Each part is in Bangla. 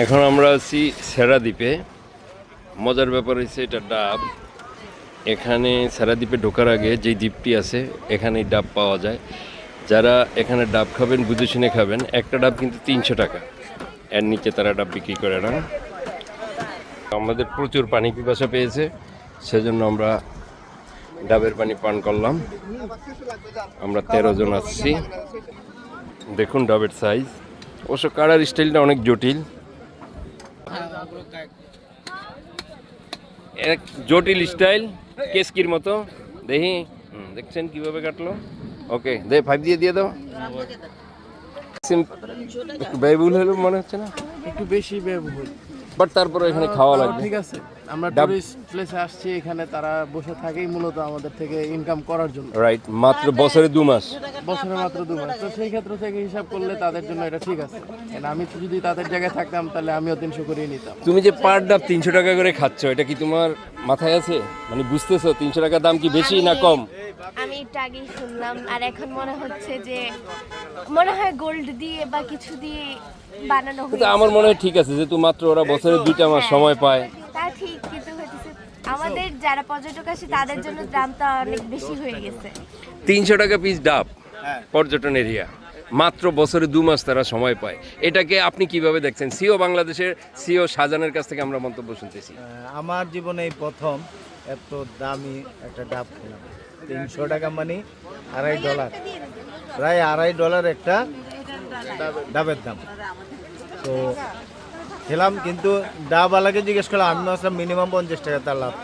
এখন আমরা আছি সেরাদ্বীপে। মজার ব্যাপার হচ্ছে এটা ডাব। এখানে সেরাদ্বীপে ঢোকার আগে যে দ্বীপটি আছে এখানে ডাব পাওয়া যায়। যারা এখানে ডাব খাবেন, বুঝে শুনে খাবেন। একটা ডাব কিন্তু তিনশো টাকা। এর নিচে তারা ডাব বিক্রি করে না। আমাদের প্রচুর পানি পিপাসা পেয়েছে, সেজন্য আমরা ডাবের পানি পান করলাম। আমরা তেরো জন আসছি দেখুন ডাবের সাইজ অবশ্য কাড়ার স্টাইলটা অনেক জটিল। এক জটিল স্টাইল কেসকির মতো। দেখি দেখছেন কীভাবে কাটলো? ওকে দে ফাইভ দিয়ে দিয়ে দাও। ব্যয়বহুল হলো মনে হচ্ছে না? একটু বেশি ব্যয়বহুল। বাট তারপরে এখানে খাওয়া লাগবে। ঠিক আছে। আমরা টুরিস্ট প্লেসে আসছি এখানে তারা বসে থাকেই মূলত আমাদের থেকে ইনকাম করার জন্য। রাইট মাত্র বছরে দু মাস। বছরে মাত্র দু মাস। তো সেই ক্ষেত্র থেকে হিসাব করলে তাদের জন্য এটা ঠিক আছে। আমি তো যদি তাদের জায়গায় থাকতাম তাহলে আমিও তিনশো করিয়ে নিতাম। তুমি যে পার ডাব তিনশো টাকা করে খাচ্ছ এটা কি তোমার মাথায় আছে? মানে বুঝতেছো তিনশো টাকা দাম কি বেশি না কম? আমি একটু আগেই শুনলাম আর এখন মনে হচ্ছে যে মনে হয় গোল্ড দিয়ে বা কিছু দিয়ে বানানো হয়েছে আমার মনে হয় ঠিক আছে যেহেতু মাত্র ওরা বছরে দুইটা মাস সময় পায়। তা ঠিক কিন্তু হইতেছে আমাদের যারা পর্যটক আসে তাদের জন্য দামটা অনেক বেশি হয়ে গেছে। তিনশো টাকা পিস ডাব পর্যটন এরিয়া। মাত্র বছরে দু মাস তারা সময় পায়। এটাকে আপনি কীভাবে দেখছেন? সিও বাংলাদেশের সিও শাহজাহানের কাছ থেকে আমরা মন্তব্য শুনতেছি। আমার জীবনে এই প্রথম এত দামি একটা ডাব খেলাম। তিনশো টাকা মানে আড়াই ডলার প্রায় আড়াই ডলার একটা ডাবের দাম। তো খেলাম কিন্তু ডাবওয়ালাকে জিজ্ঞেস করলাম আমি ভাবছিলাম মিনিমাম পঞ্চাশ টাকা তার লাভ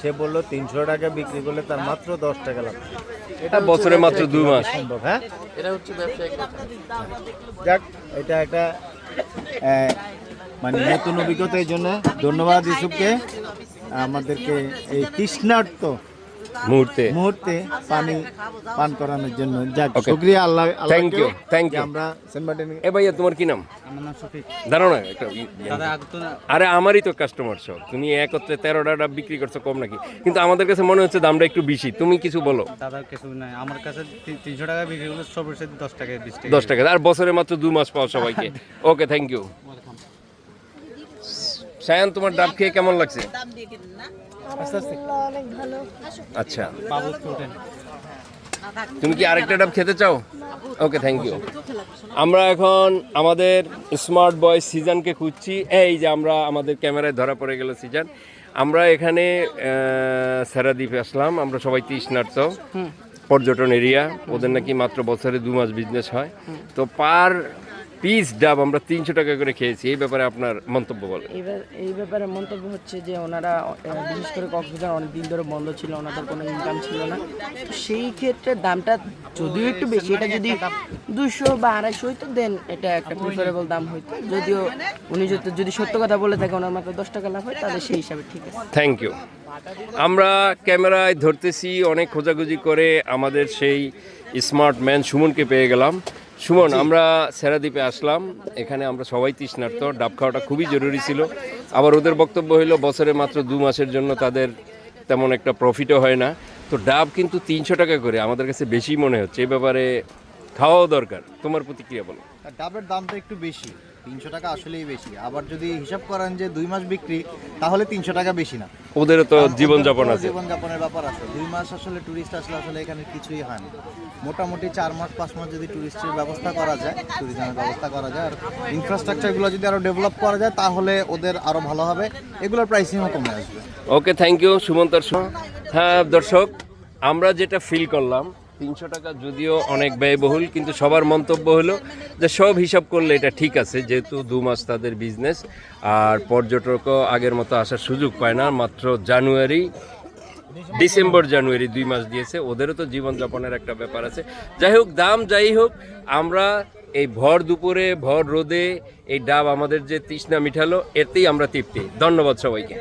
সে বলল তিনশো টাকা বিক্রি করলে তার মাত্র দশ টাকা লাভ এটা বছরে মাত্র দু মাস। সম্ভব হ্যাঁ? এটা হচ্ছে ব্যবসায়িক যাক এটা একটা মানে নতুন অভিজ্ঞতা এই জন্য। ধন্যবাদ ইউসুফকে। আমাদেরকে এই তৃষ্ণার্ত মুহূর্তে। মুহূর্তে পানি পান করানোর জন্য যাক. শুক্রিয়া Allah Thank you, thank you. আমরা সেন্ট মার্টিন এ ভাইয়া তোমার কি নাম? দাঁড়াও না একটা আরে আমারই তো কাস্টমার সব। তুমি একত্রে তেরোটা ডাব বিক্রি করছ কম নাকি? কিন্তু আমাদের কাছে মনে হচ্ছে দামটা একটু বেশি। তুমি কিছু বলো। দাদা কিছু নাই। আমার কাছে তিনশো টাকা বিক্রি করলে সর্বশেষ দশ টাকা। দশ টাকা। আর বছরে মাত্র দু মাস পাও সবাইকে। ওকে থ্যাংক ইউ সায়ান তোমার ডাব খেয়ে কেমন লাগছে? আচ্ছা। তুমি কি আরেকটা ডাব খেতে চাও? ওকে থ্যাংক ইউ আমরা এখন আমাদের স্মার্ট বয় সিজনকে খুঁজছি। এই যে আমরা আমাদের ক্যামেরায় ধরা পড়ে গেল সিজন আমরা এখানে সেরাদ্বীপে আসলাম। আমরা সবাই তৃষ্ণার্ত। পর্যটন এরিয়া। ওদের নাকি মাত্র বছরে দু মাস বিজনেস হয়। তো পার পিস ডাব আমরা তিনশো টাকা করে খেয়েছি এই ব্যাপারে আপনার মন্তব্য বলেন। এবার এই ব্যাপারে মন্তব্য হচ্ছে যে ওনারা বিশেষ করে কক্সবাজার অনেক দিন ধরে বন্ধ ছিল ওনাদের কোনো ইনকাম ছিল না। তো সেই ক্ষেত্রে দামটা যদিও একটু বেশি এটা যদি দুশো বা আড়াইশো হইতো দেন এটা একটা প্রিফারেবল দাম হইতো। যদিও উনি যদি সত্য কথা বলে থাকে ওনার মাত্র দশ টাকা লাভ হয় তাহলে সেই হিসাবে ঠিক আছে। থ্যাংক ইউ আমরা ক্যামেরায় ধরতেছি অনেক খোঁজাখুঁজি করে আমাদের সেই স্মার্ট ম্যান সুমনকে পেয়ে গেলাম। সুমন আমরা সেরাদ্বীপে আসলাম। এখানে আমরা সবাই তৃষ্ণার্থ ডাব খাওয়াটা খুবই জরুরি ছিল। আবার ওদের বক্তব্য হলো বছরে মাত্র দু মাসের জন্য তাদের তেমন একটা প্রফিটও হয় না। তো ডাব কিন্তু তিনশো টাকা করে আমাদের কাছে বেশি মনে হচ্ছে। এ ব্যাপারে খাওয়াও দরকার। তোমার প্রতিক্রিয়া বলো। ডাবের দামটা একটু বেশি তিনশো টাকা আসলেই বেশি। আবার যদি হিসাব করেন যে দুই মাস বিক্রি তাহলে তিনশো টাকা বেশি না। ওদেরও তো জীবনযাপন আছে। জীবনযাপনের ব্যাপার আছে। দুই মাস আসলে টুরিস্ট আসলে আসলে এখানে কিছুই হয় না। মোটামুটি চার মাস পাঁচ মাস যদি টুরিস্টের ব্যবস্থা করা যায় ট্যুরিজমের ব্যবস্থা করা যায় আর ইনফ্রাস্ট্রাকচারগুলো যদি আরও ডেভেলপ করা যায় তাহলে ওদের আরও ভালো হবে। এগুলোর প্রাইসিংও কমে আসবে। ওকে থ্যাংক ইউ সুমন্তর হ্যাঁ দর্শক আমরা যেটা ফিল করলাম তিনশো টাকা যদিও অনেক ব্যয়বহুল, কিন্তু সবার মন্তব্য হলো যে সব হিসাব করলে এটা ঠিক আছে, যেহেতু দু মাস তাদের বিজনেস আর পর্যটকও আগের মতো আসার সুযোগ পায় না, মাত্র জানুয়ারি, ডিসেম্বর জানুয়ারি দুই মাস দিয়েছে। ওদেরও তো জীবনযাপনের একটা ব্যাপার আছে। যাই হোক, দাম যাই হোক, আমরা এই ভর দুপুরে, ভর রোদে, এই ডাব আমাদের যে তৃষ্ণা মিঠালো, এতেই আমরা তৃপ্তি। ধন্যবাদ সবাইকে।